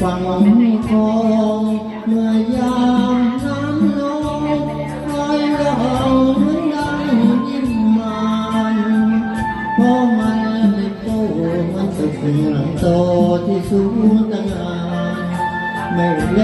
ฟังคองเมื่อยามน้ำนองคอยร้อเหมือนดังยิ้มมันเพราะมันไม่โตมันตึกหลังโตที่สูงตั้งนานไม่แล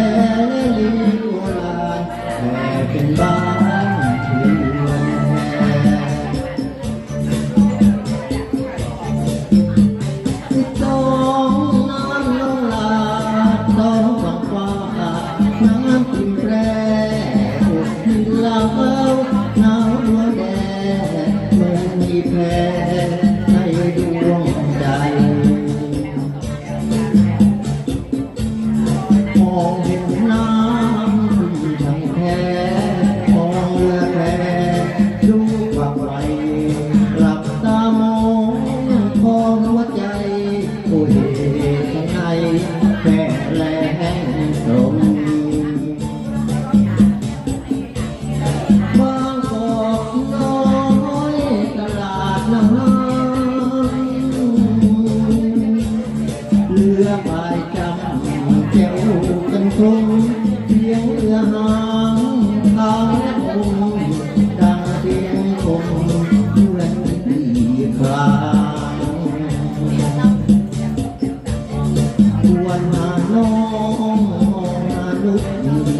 หนาวหัวแดงเมื่อมีแพร รือพายจำเก้วกันคงเพียงเรือหางทางคงดังเพียงคงเหมือนปีครางควรมาน้องมองมาลุก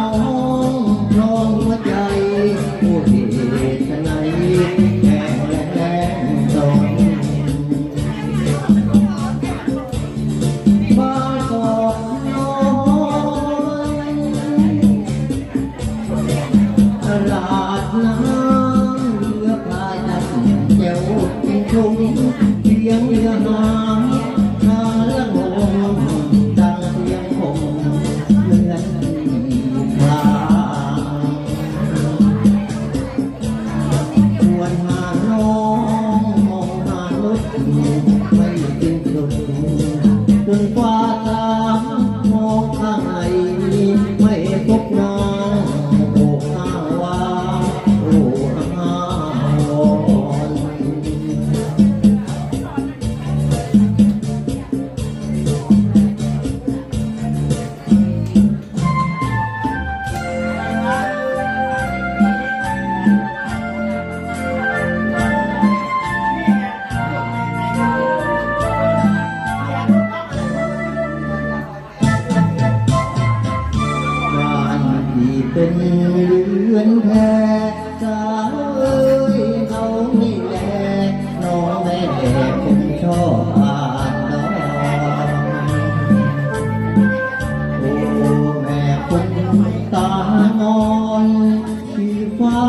เพียง เป็นเรือนแพสาวเอ้ยเขานี่แหละน้องแม่ผมชอบอ่านดอกโอ้แม่คนตางอนที่ฟ้า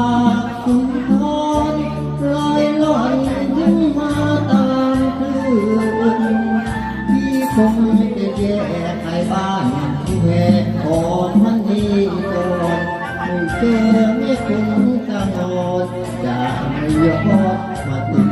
สุนทรลอยลอยถึงมาตามคลื่นที่คงจะแยกให้บ้านที่แหกออกมันดีก่อ นไม่เจอไม่คงตลอดจะไม่ยอมมาติด